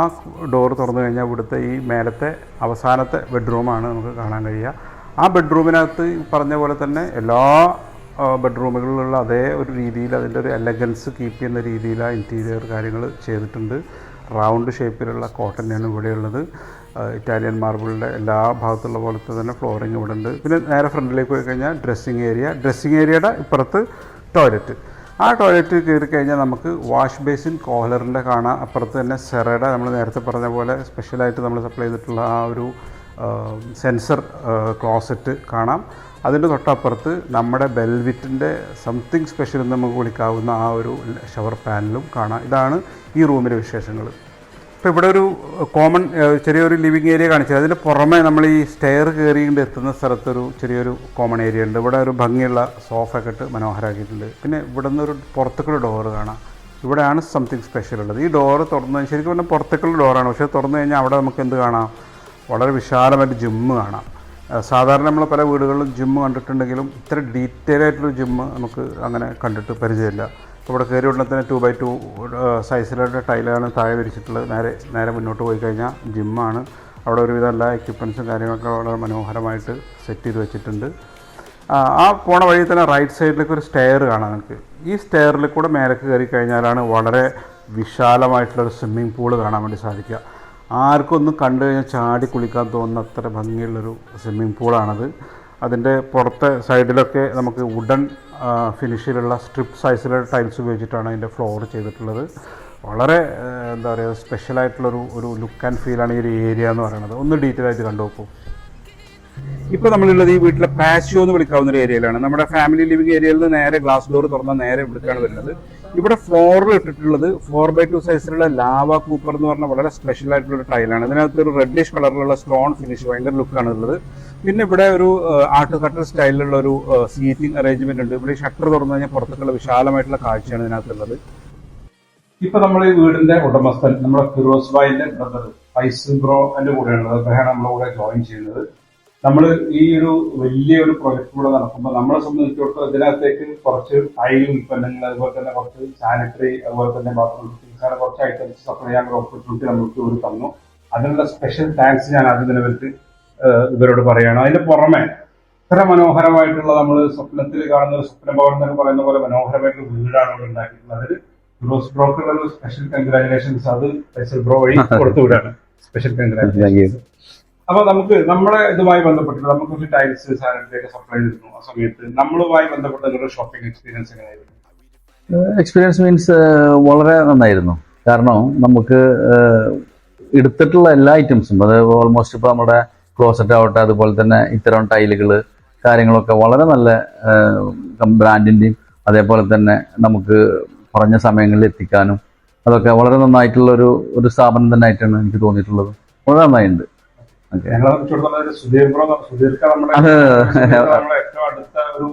ഡോറ് തുറന്നു കഴിഞ്ഞാൽ ഇവിടുത്തെ ഈ മേലത്തെ അവസാനത്തെ ബെഡ്റൂമാണ് നമുക്ക് കാണാൻ കഴിയുക. ആ ബെഡ്റൂമിനകത്ത് പറഞ്ഞ പോലെ തന്നെ എല്ലാ ബെഡ്റൂമുകളിലുള്ള അതേ ഒരു രീതിയിൽ അതിന്റെ ഒരു എലഗൻസ് കീപ്പ് ചെയ്യുന്ന രീതിയിൽ ആ ഇന്റീരിയർ കാര്യങ്ങൾ ചെയ്തിട്ടുണ്ട്. റൗണ്ട് ഷേപ്പിലുള്ള കോട്ടനാണ് ഇവിടെയുള്ളത് ഇറ്റാലിയൻ മാർബിളിന്റെ എല്ലാ ഭാഗത്തുള്ള പോലത്തെ തന്നെ ഫ്ലോറിങ് ഇവിടെ ഉണ്ട്. പിന്നെ നേരെ ഫ്രണ്ടിലേക്ക് പോയി കഴിഞ്ഞാൽ ഡ്രസ്സിങ് ഏരിയ ഡ്രസ്സിങ് ഏരിയയുടെ ഇപ്പുറത്ത് ടോയ്ലറ്റ് ആ ടോയ്ലറ്റ് കയറി കഴിഞ്ഞാൽ നമുക്ക് വാഷ് ബേസിൻ കോഹലറിന്റെ കാണാം. അപ്പുറത്ത് തന്നെ സെറയുടെ നമ്മൾ നേരത്തെ പറഞ്ഞ പോലെ സ്പെഷ്യലായിട്ട് നമ്മൾ സപ്ലൈ ചെയ്തിട്ടുള്ള ആ ഒരു സെൻസർ ക്ലോസറ്റ് കാണാം. അതിന്റെ തൊട്ടപ്പുറത്ത് നമ്മുടെ ബെൽവിറ്റിന്റെ സംതിങ് സ്പെഷ്യൽ എന്ന് നമുക്ക് വിളിക്കാവുന്ന ആ ഒരു ഷവർ പാനലും കാണാം. ഇതാണ് ഈ റൂമിലെ വിശേഷങ്ങൾ. ഇപ്പോൾ ഇവിടെ ഒരു കോമൺ ചെറിയൊരു ലിവിങ് ഏരിയ കാണിച്ചത് അതിന്റെ പുറമെ നമ്മൾ ഈ സ്റ്റെയർ കയറിയിട്ട് എത്തുന്ന സ്ഥലത്തൊരു ചെറിയൊരു കോമൺ ഏരിയ ഉണ്ട്. ഇവിടെ ഒരു ഭംഗിയുള്ള സോഫ ഒക്കെ ഇട്ട് മനോഹരമാക്കിയിട്ടുണ്ട് പിന്നെ ഇവിടെ നിന്നൊരു ഒരു പുറത്തേക്കുള്ള ഡോറ് കാണാം. ഇവിടെയാണ് സംതിങ് സ്പെഷ്യൽ ഉള്ളത്. ഈ ഡോറ് തുറന്നു ശരിക്കും പറഞ്ഞാൽ പുറത്തേക്കുള്ള ഡോറാണ്. പക്ഷേ തുറന്നു കഴിഞ്ഞാൽ അവിടെ നമുക്ക് എന്ത് കാണാം? വളരെ വിശാലമായിട്ട് ജിമ്മ് കാണാം. സാധാരണ നമ്മൾ പല വീടുകളിലും ജിമ്മ് കണ്ടിട്ടുണ്ടെങ്കിലും ഇത്ര ഡീറ്റെയിൽ ആയിട്ടുള്ള ജിമ്മ് നമുക്ക് അങ്ങനെ കണ്ടിട്ട് പരിചയമില്ല. ഇവിടെ കയറി ഉടനെ തന്നെ ടു ബൈ ടു സൈസിലുള്ള ടൈലാണ് താഴെ വിരിച്ചിട്ടുള്ളത്. നേരെ നേരെ മുന്നോട്ട് പോയി കഴിഞ്ഞാൽ ജിമ്മാണ് അവിടെ ഒരുവിധം എല്ലാ എക്യുപ്മെൻസും കാര്യങ്ങളൊക്കെ വളരെ മനോഹരമായിട്ട് സെറ്റ് ചെയ്ത് വെച്ചിട്ടുണ്ട്. ആ, പോണ വഴി തന്നെ റൈറ്റ് സൈഡിലേക്ക് ഒരു സ്റ്റെയർ കാണാം നിങ്ങൾക്ക് ഈ സ്റ്റെയറിൽ കൂടെ മേലേക്ക് കയറി കഴിഞ്ഞാലാണ് വളരെ വിശാലമായിട്ടുള്ളൊരു സ്വിമ്മിംഗ് പൂൾ കാണാൻ വേണ്ടി സാധിക്കുക. ആർക്കും ഒന്നും കണ്ടു കഴിഞ്ഞാൽ ചാടി കുളിക്കാൻ തോന്നുന്ന അത്ര ഭംഗിയുള്ളൊരു സ്വിമ്മിംഗ് പൂളാണത് അതിന്റെ പുറത്തെ സൈഡിലൊക്കെ നമുക്ക് വുഡൻ ഫിനിഷിലുള്ള സ്ട്രിപ്പ് സൈസിലുള്ള ടൈൽസ് ഉപയോഗിച്ചിട്ടാണ് അതിന്റെ ഫ്ലോർ ചെയ്തിട്ടുള്ളത്. വളരെ എന്താ പറയുക സ്പെഷ്യലായിട്ടുള്ളൊരു ഒരു ലുക്ക് ആൻഡ് ഫീലാണ് ഈ ഒരു ഏരിയ എന്ന് പറയുന്നത്. ഒന്ന് ഡീറ്റെയിൽ ആയിട്ട് കണ്ടു നോക്കൂ. ഇപ്പോൾ നമ്മളുള്ളത് ഈ വീട്ടിലെ പാഷ്യോ എന്ന് വിളിക്കാവുന്ന ഒരു ഏരിയയിലാണ് നമ്മുടെ ഫാമിലി ലിവിംഗ് ഏരിയയിൽ നിന്ന് നേരെ ഗ്ലാസ് ഡോർ തുറന്ന നേരെ ഇവിടേക്കാണ് വരുന്നത്. ഇവിടെ ഫ്ലോറിൽ ഇട്ടിട്ടുള്ളത് ഫോർ ബൈ ടു സൈസിലുള്ള ലാവ കൂപ്പർ എന്ന് പറഞ്ഞ വളരെ സ്പെഷ്യൽ ആയിട്ടുള്ള ടൈലാണ് ഇതിനകത്ത് ഒരു റെഡിഷ് കളറിലുള്ള സ്റ്റോൺ ഫിനിഷ് ഭയങ്കര ലുക്കാണ് ഉള്ളത്. പിന്നെ ഇവിടെ ഒരു ആർട്ട് കട്ടർ സ്റ്റൈലിലുള്ള ഒരു സീറ്റിംഗ് അറേഞ്ച്മെന്റ് ഉണ്ട്. ഇവിടെ ഷട്ടർ തുറന്നു കഴിഞ്ഞാൽ പുറത്തേക്കുള്ള വിശാലമായിട്ടുള്ള കാഴ്ചയാണ് ഇതിനകത്തുള്ളത്. ഇപ്പൊ നമ്മൾ ഈ വീടിന്റെ ഉടമസ്ഥൻ നമ്മുടെ ഫിറോസ് ബ്രദർ ഫൈസ് ബ്രോ എന്റെ കൂടെയാണ്. അദ്ദേഹമാണ് നമ്മുടെ കൂടെ ജോയിൻ ചെയ്യുന്നത്. നമ്മൾ ഈ ഒരു വലിയ ഒരു പ്രൊജക്ട് കൂടെ നടക്കുമ്പോൾ നമ്മളെ സംബന്ധിച്ചിടത്തോളം ഇതിനകത്തേക്ക് കുറച്ച് ടൈൽ ഉൽപ്പന്നങ്ങൾ അതുപോലെ തന്നെ കുറച്ച് സാനിറ്ററി അതുപോലെ തന്നെ ബാത്റൂം അങ്ങനെ കുറച്ച് ഐറ്റംസ് സപ്ലൈ ചെയ്യാനുള്ള ഓപ്പർച്യൂണിറ്റി നമുക്ക് ഇവർ തന്നു. അതിനുള്ള സ്പെഷ്യൽ താങ്ക്സ് ഞാൻ ആദ്യം തന്നെ ഇവർക്ക് ഇവരോട് പറയുകയാണ് അതിന്റെ പുറമെ ഇത്ര മനോഹരമായിട്ടുള്ള നമ്മൾ സ്വപ്നത്തിൽ കാണുന്ന സ്വപ്ന ഭവൻ എന്നൊക്കെ പറയുന്ന പോലെ മനോഹരമായിട്ടുള്ള വീടാണ് ഇവിടെ ഉണ്ടാക്കിയിട്ടുള്ളത്. അതിൽ ഫിറോസ് ബ്രോക്കുള്ള സ്പെഷ്യൽ കൺഗ്രാറ്റുലേഷൻസ് അത് സ്പെഷ്യൽ ബ്രോ വഴി കൊടുത്തു വിടാണ് സ്പെഷ്യൽ കൺഗ്രാറ്റുലേഷൻസ് അപ്പൊ നമുക്ക് നമ്മുടെ ഇതുമായി ബന്ധപ്പെട്ട് നമുക്ക് ടൈൽസ് സാനിറ്ററി സപ്ലൈ ചെയ്തിരുന്നു ആ സമയത്ത്. നമ്മളുമായി ബന്ധപ്പെട്ട ഒരു ഷോപ്പിംഗ് എക്സ്പീരിയൻസ് എങ്ങനെയായിരുന്നു? എക്സ്പീരിയൻസ് മീൻസ് വളരെ നന്നായിരുന്നു. കാരണം നമുക്ക് എടുത്തിട്ടുള്ള എല്ലാ ഐറ്റംസും അത് ഓൾമോസ്റ്റ് ഇപ്പോൾ നമ്മുടെ ക്ലോസറ്റ് ആവട്ടെ അതുപോലെ തന്നെ ഇത്തരം ടൈലുകൾ കാര്യങ്ങളൊക്കെ വളരെ നല്ല ബ്രാൻഡിന്റെയും അതേപോലെ തന്നെ നമുക്ക് പറഞ്ഞ സമയങ്ങളിൽ എത്തിക്കാനും അതൊക്കെ വളരെ നന്നായിട്ടുള്ള ഒരു ഒരു സ്ഥാപനം തന്നെ ആയിട്ടാണ് എനിക്ക് തോന്നിയിട്ടുള്ളത്. വളരെ നന്നായിട്ടുണ്ട് ഞങ്ങളെ സംബന്ധിച്ചിടത്തോളം സുധീർ ബ്രോ സുധീർക്ക നമ്മുടെ ഏറ്റവും അടുത്ത ഒരു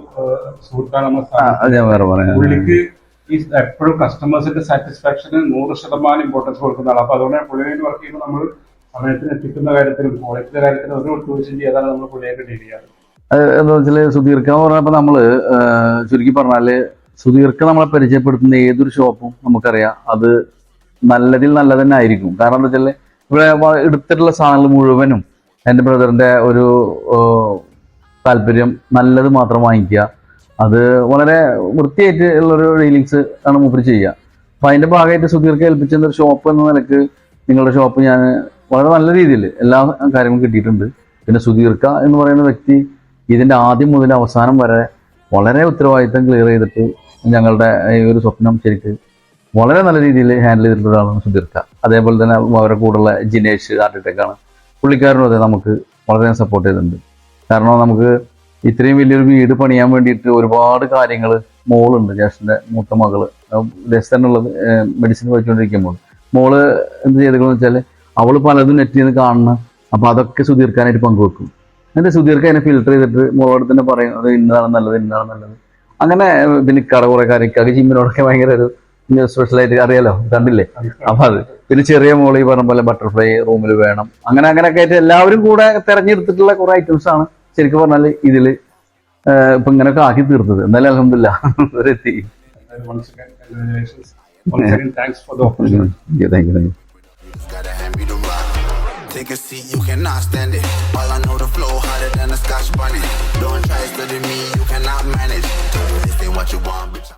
സുഹൃത്താണ് നമ്മുടെ പുള്ളിക്ക് ഈ എപ്പോഴും കസ്റ്റമേഴ്സിന്റെ സാറ്റിസ്ഫാക്ഷന് നൂറ് ശതമാനം ഇമ്പോർട്ടൻസ് കൊടുക്കുന്ന ആളാണ് അപ്പൊ അതുകൊണ്ട് പുള്ളിയായിട്ട് വർക്ക് ചെയ്യുമ്പോൾ നമ്മൾ സമയത്തിന് എത്തിക്കുന്ന കാര്യത്തിലും ക്വാളിറ്റിയുടെ കാര്യത്തിലും ഒരു ചോദിച്ചും ചെയ്യാതാണ് നമ്മൾ പുള്ളിയായിട്ട് ഡീൽ ചെയ്യാറ്. എന്താ വെച്ചാൽ സുധീർക്ക എന്ന് പറഞ്ഞപ്പോൾ നമ്മൾ ചുരുക്കി പറഞ്ഞാൽ സുധീർക്ക നമ്മളെ പരിചയപ്പെടുത്തുന്ന ഏതൊരു ഷോപ്പും നമുക്കറിയാം. അത് നല്ലതിൽ നല്ലത് തന്നെ ആയിരിക്കും. കാരണം എന്താ വെച്ചാൽ എടുത്തിട്ടുള്ള സാധനങ്ങൾ മുഴുവനും എന്റെ ബ്രദറിന്റെ ഒരു താല്പര്യം നല്ലത് മാത്രം വാങ്ങിക്കുക. അത് വളരെ വൃത്തിയായിട്ട് ഉള്ളൊരു ഡീലിങ്സ് ആണ് മൂപ്പര് ചെയ്യുക. അപ്പൊ അതിന്റെ ഭാഗമായിട്ട് സുധീർക്ക് ഏൽപ്പിച്ചിരുന്ന ഒരു ഷോപ്പ് എന്ന നിലയ്ക്ക് നിങ്ങളുടെ ഷോപ്പ് ഞാൻ വളരെ നല്ല രീതിയിൽ എല്ലാ കാര്യങ്ങളും കിട്ടിയിട്ടുണ്ട്. പിന്നെ സുധീർക്ക എന്ന് പറയുന്ന വ്യക്തി ഇതിന്റെ ആദ്യം മുതൽ അവസാനം വരെ വളരെ ഉത്തരവാദിത്തം ക്ലിയർ ചെയ്തിട്ട് ഞങ്ങളുടെ ഈ ഒരു സ്വപ്നം ശരിക്ക് വളരെ നല്ല രീതിയിൽ ഹാൻഡിൽ ചെയ്തിട്ടുള്ള ഒരാളാണ് സുധീർക്ക. അതേപോലെ തന്നെ അവരുടെ കൂടെയുള്ള ജിനേഷ് ആർട്ടിടെക്കാണ് പുള്ളിക്കാരനും അതെ നമുക്ക് വളരെ സപ്പോർട്ട് ചെയ്തിട്ടുണ്ട്. കാരണം നമുക്ക് ഇത്രയും വലിയൊരു വീട് പണിയാൻ വേണ്ടിയിട്ട് ഒരുപാട് കാര്യങ്ങൾ മോളുണ്ട് ജ്യേഷ്ഠന്റെ മൂത്ത മകൾ. ദേശത്തന്നുള്ളത് മെഡിസിൻ പഠിച്ചുകൊണ്ടിരിക്കുമ്പോൾ മോൾ എന്ത് ചെയ്തതെന്ന് വെച്ചാൽ അവൾ പലതും നെറ്റിൽ നിന്ന് കാണണം അപ്പൊ അതൊക്കെ സുധീർക്കാനായിട്ട് പങ്കുവെക്കും. എന്നിട്ട് സുധീർക്ക് അതിനെ ഫിൽട്ടർ ചെയ്തിട്ട് മോളോട് തന്നെ പറയും അത് ഇന്നതാണ് നല്ലത് ഇന്നതാണ് നല്ലത്. അങ്ങനെ പിന്നെ കട കുറെ കാര്യം ജിമ്മിനോടൊക്കെ ഭയങ്കര ഒരു പിന്നെ സ്പെഷ്യലായിട്ട് അറിയാലോ? കണ്ടില്ലേ? അപ്പൊ അത്. പിന്നെ ചെറിയ മോളി പറഞ്ഞ പോലെ ബട്ടർഫ്ലൈ റൂമിൽ വേണം. അങ്ങനെ അങ്ങനെയൊക്കെ ആയിട്ട് എല്ലാവരും കൂടെ തെരഞ്ഞെടുത്തിട്ടുള്ള കുറെ ഐറ്റംസ് ആണ് ശരിക്കും പറഞ്ഞാൽ ഇതിൽ ഇപ്പൊ ഇങ്ങനെയൊക്കെ ആക്കി തീർത്തത്. എന്നാലും അലഹമില്ല ഒരെത്തി Take a seat, you cannot stand it. All I know the flow harder than a scotch bunny. Don't try studying me, you cannot manage. This ain't what you want, bitch.